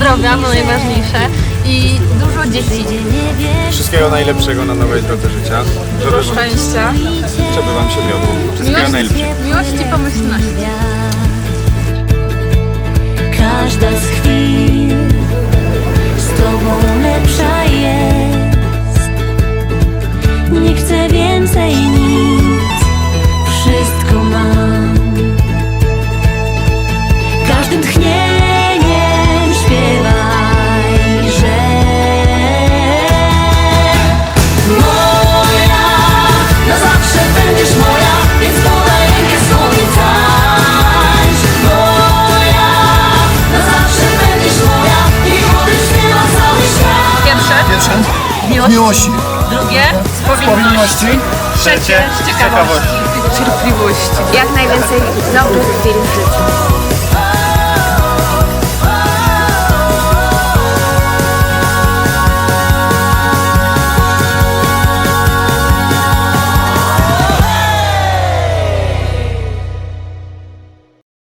nasze i dużo dzieci. Wszystkiego najlepszego na nowej drodze życia. Dużo szczęścia, żeby wam się wiodło. Wszystkiego miłości, najlepszego. miłości i pomyślności. Pierwsze, miłość. Miłości. Drugie, z powinności. Powinności. Trzecie, z ciekawości. Cierpliwości. Jak najwięcej dobrych chwil w życiu.